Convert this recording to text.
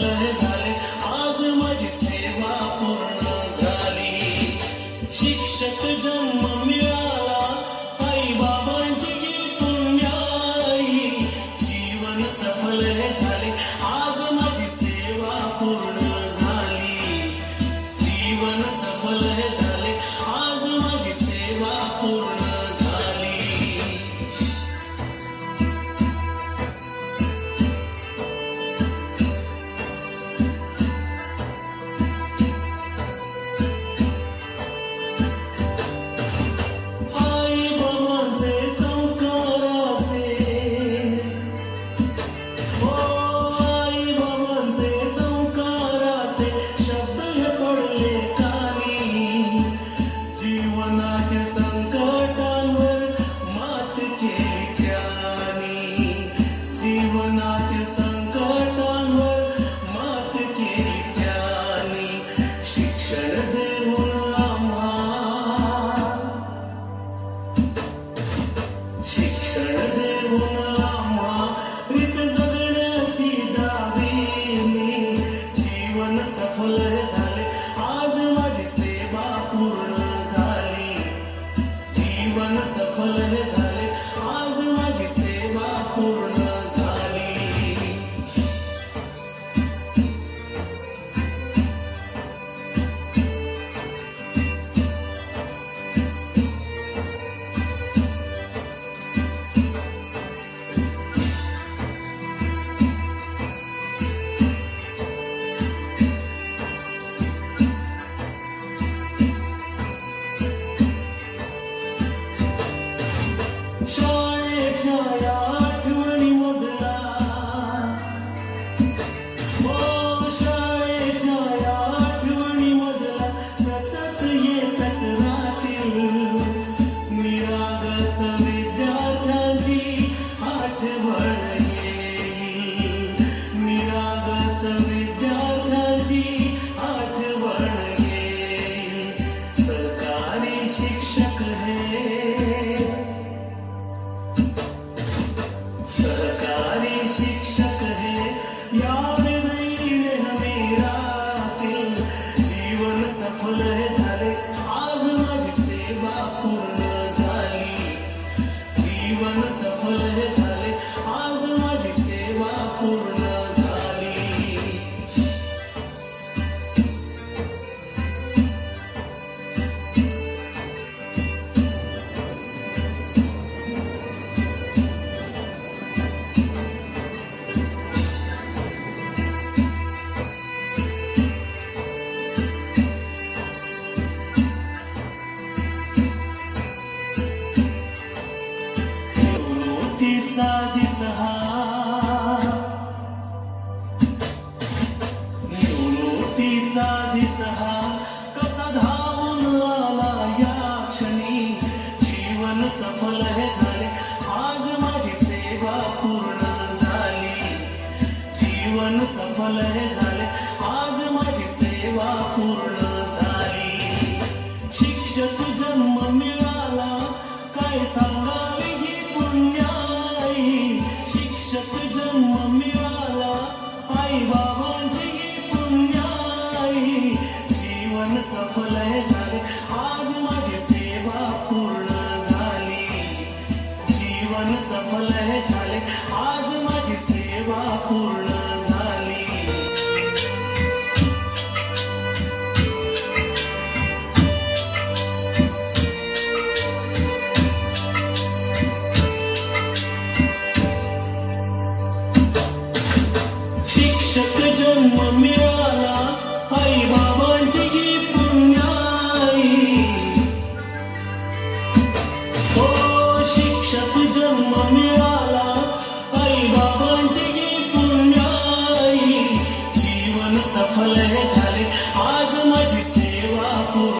झाले आज माझी सेवा पूर्ण झाली. शिक्षक जन्म मिळ शिक्षा दे अभ्यास विद्यार्थ्यांची आठवण येईल. निरागस विद्यार्थ्यांची आठवण येईल. सरकारी शिक्षक हे. सरकारी शिक्षक मुक्तीचा दिसहा कसा धावून आला या क्षणी? जीवन सफल हे झाले आज माझी सेवा पूर्ण झाली. जीवन सफल हे झाले आज माझी सेवा पूर्ण झाली. शिक्षक जन्म मिळाला काय सांगावे? प्रेम सफल झाले. आज माझी सेवा पूर्ण झाली. जीवन सफल झाले.